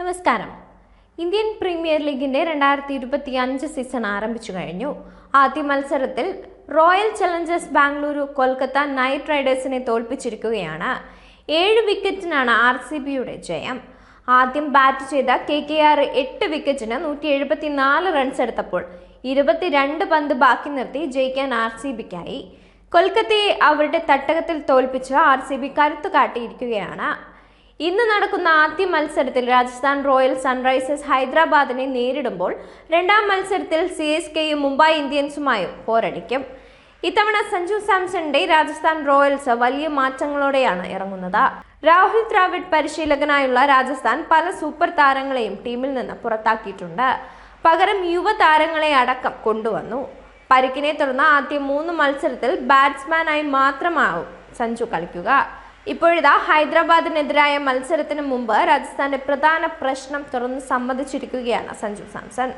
നമസ്കാരം. Indian premier ലീഗിന്റെ രണ്ടായിരത്തി ഇരുപത്തി അഞ്ച് സീസൺ ആരംഭിച്ചു കഴിഞ്ഞു. ആദ്യ മത്സരത്തിൽ royal challengers Bengaluru Kolkata knight റൈഡേഴ്സിനെ തോൽപ്പിച്ചിരിക്കുകയാണ്. ഏഴ് വിക്കറ്റിനാണ് ആർ സി ബിയുടെ ജയം. ആദ്യം ബാറ്റ് ചെയ്ത കെ കെ ആർ എട്ട് വിക്കറ്റിന് നൂറ്റി എഴുപത്തിനാല് റൺസ് എടുത്തപ്പോൾ ഇരുപത്തിരണ്ട് പന്ത് ബാക്കി നിർത്തി ജയിക്കാൻ ആർ സി ബിക്കായി. കൊൽക്കത്തയെ അവരുടെ തട്ടകത്തിൽ തോൽപ്പിച്ച് ആർ സി ബി കരുത്തു കാട്ടിയിരിക്കുകയാണ്. ഇന്ന് നടക്കുന്ന ആദ്യ മത്സരത്തിൽ രാജസ്ഥാൻ റോയൽ സൺറൈസേഴ്സ് ഹൈദരാബാദിനെ നേരിടുമ്പോൾ രണ്ടാം മത്സരത്തിൽ സി എസ് കെയും മുംബൈ ഇന്ത്യൻസുമായും പോരടിക്കും. ഇത്തവണ സഞ്ജു സാംസണിന്റെ രാജസ്ഥാൻ റോയൽസ് വലിയ മാറ്റങ്ങളോടെയാണ് ഇറങ്ങുന്നത്. രാഹുൽ ദ്രാവിഡ് പരിശീലകനായുള്ള രാജസ്ഥാൻ പല സൂപ്പർ താരങ്ങളെയും ടീമിൽ നിന്ന് പുറത്താക്കിയിട്ടുണ്ട്. പകരം യുവതാരങ്ങളെ അടക്കം കൊണ്ടുവന്നു. പരിക്കിനെ തുടർന്ന് ആദ്യ മൂന്ന് മത്സരത്തിൽ ബാറ്റ്സ്മാനായി മാത്രമാവും സഞ്ജു കളിക്കുക. ഇപ്പോഴിതാ ഹൈദരാബാദിനെതിരായ മത്സരത്തിന് മുമ്പ് രാജസ്ഥാന്റെ പ്രധാന പ്രശ്നം തുറന്ന് സമ്മതിച്ചിരിക്കുകയാണ് സഞ്ജു സാംസൺ.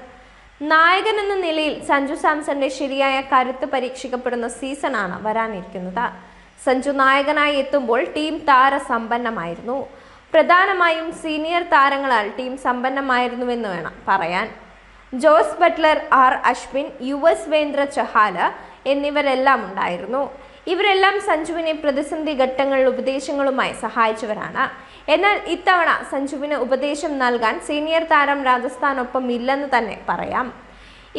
നായകൻ എന്ന നിലയിൽ സഞ്ജു സാംസന്റെ ശരിയായ കരുത്ത് പരീക്ഷിക്കപ്പെടുന്ന സീസണാണ് വരാനിരിക്കുന്നത്. സഞ്ജു നായകനായി എത്തുമ്പോൾ ടീം താരസമ്പന്നമായിരുന്നു. പ്രധാനമായും സീനിയർ താരങ്ങളാൽ ടീം സമ്പന്നമായിരുന്നുവെന്ന് വേണം പറയാൻ. Jos Buttler R Ashwin Yuzvendra Chahal എന്നിവരെല്ലാം ഉണ്ടായിരുന്നു. ഇവരെല്ലാം സഞ്ജുവിനെ പ്രതിസന്ധി ഘട്ടങ്ങളിൽ ഉപദേശങ്ങളുമായി സഹായിച്ചവരാണ്. എന്നാൽ ഇത്തവണ സഞ്ജുവിന് ഉപദേശം നൽകാൻ സീനിയർ താരം രാജസ്ഥാനൊപ്പം ഇല്ലെന്ന് തന്നെ പറയാം.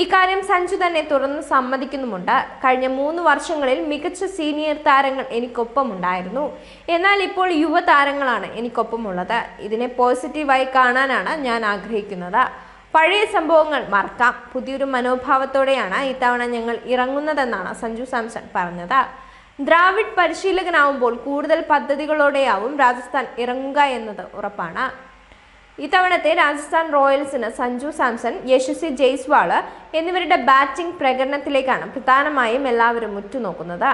ഇക്കാര്യം സഞ്ജു തന്നെ തുറന്ന് സമ്മതിക്കുന്നുമുണ്ട്. കഴിഞ്ഞ മൂന്ന് വർഷങ്ങളിൽ മികച്ച സീനിയർ താരങ്ങൾ എനിക്കൊപ്പം ഉണ്ടായിരുന്നു എന്നാൽ ഇപ്പോൾ യുവതാരങ്ങളാണ് എനിക്കൊപ്പമുള്ളത്. ഇതിനെ പോസിറ്റീവായി കാണാനാണ് ഞാൻ ആഗ്രഹിക്കുന്നത്. പഴയ സംഭവങ്ങൾ മറക്കാം. പുതിയൊരു മനോഭാവത്തോടെയാണ് ഇത്തവണ ഞങ്ങൾ ഇറങ്ങുന്നതെന്നാണ് സഞ്ജു സാംസൺ പറഞ്ഞത്. ദ്രാവിഡ് പരിശീലകനാവുമ്പോൾ കൂടുതൽ പദ്ധതികളോടെയാവും രാജസ്ഥാൻ ഇറങ്ങുക എന്നത് ഉറപ്പാണ്. ഇത്തവണത്തെ രാജസ്ഥാൻ റോയൽസിന് സഞ്ജു സാംസൺ യശസ്വി ജയ്സ്വാൾ എന്നിവരുടെ ബാറ്റിംഗ് പ്രകടനത്തിലേക്കാണ് പ്രധാനമായും എല്ലാവരും ഉറ്റുനോക്കുന്നത്.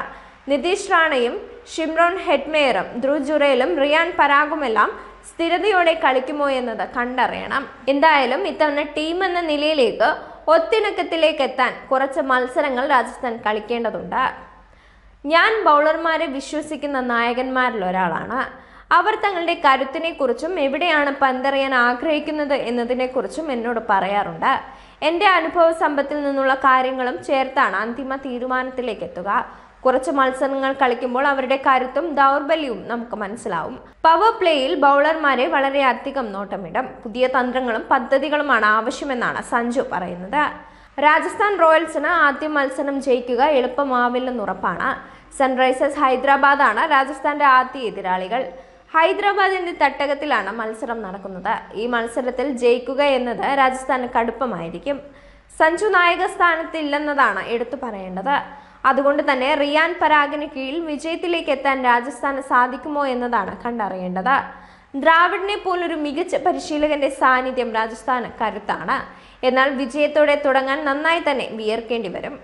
നിതീഷ് റാണയും ഷിംറോൺ ഹെഡ്മേയറും ധ്രുവ് ജുറേലും റിയാൻ പരാഗുമെല്ലാം സ്ഥിരതയോടെ കളിക്കുമോ എന്നത് കണ്ടറിയണം. എന്തായാലും ഇത്തവണ ടീം എന്ന നിലയിലേക്ക് ഒത്തിണക്കത്തിലേക്ക് എത്താൻ കുറച്ച് മത്സരങ്ങൾ രാജസ്ഥാൻ കളിക്കേണ്ടതുണ്ട്. ഞാൻ ബൗളർമാരെ വിശ്വസിക്കുന്ന നായകന്മാരിൽ ഒരാളാണ്. അവർ തങ്ങളുടെ കരുത്തിനെക്കുറിച്ചും എവിടെയാണ് പന്തെറിയാൻ ആഗ്രഹിക്കുന്നത് എന്നതിനെക്കുറിച്ചും എന്നോട് പറയാറുണ്ട്. എന്റെ അനുഭവ സമ്പത്തിൽ നിന്നുള്ള കാര്യങ്ങളും ചേർത്താണ് അന്തിമ തീരുമാനത്തിലേക്ക് എത്തുക. കുറച്ച് മത്സരങ്ങൾ കളിക്കുമ്പോൾ അവരുടെ കരുത്തും ദൗർബല്യവും നമുക്ക് മനസ്സിലാവും. പവർ പ്ലേയിൽ ബൗളർമാരെ വളരെയധികം നോട്ടമിടും. പുതിയ തന്ത്രങ്ങളും പദ്ധതികളുമാണ് ആവശ്യമെന്നാണ് സഞ്ജു പറയുന്നത്. രാജസ്ഥാൻ റോയൽസിന് ആദ്യ മത്സരം ജയിക്കുക എളുപ്പമാവില്ലെന്ന് ഉറപ്പാണ്. സൺറൈസേഴ്സ് ഹൈദരാബാദാണ് രാജസ്ഥാന്റെ ആദ്യ എതിരാളികൾ. ഹൈദരാബാദിന്റെ തട്ടകത്തിലാണ് മത്സരം നടക്കുന്നത്. ഈ മത്സരത്തിൽ ജയിക്കുക എന്നത് രാജസ്ഥാന് കടുപ്പമായിരിക്കും. സഞ്ജു നായക സ്ഥാനത്തില്ലെന്നതാണ് എടുത്തു പറയേണ്ടത്. അതുകൊണ്ട് തന്നെ റിയാൻ പരാഗിന് കീഴിൽ വിജയത്തിലേക്ക് എത്താൻ രാജസ്ഥാന് സാധിക്കുമോ എന്നതാണ് കണ്ടറിയേണ്ടത്. ദ്രാവിഡിനെ പോലൊരു മികച്ച പരിശീലകന്റെ സാന്നിധ്യം രാജസ്ഥാന് കരുത്താണ്. എന്നാൽ വിജയത്തോടെ തുടങ്ങാൻ നന്നായി തന്നെ വിയർക്കേണ്ടി വരും.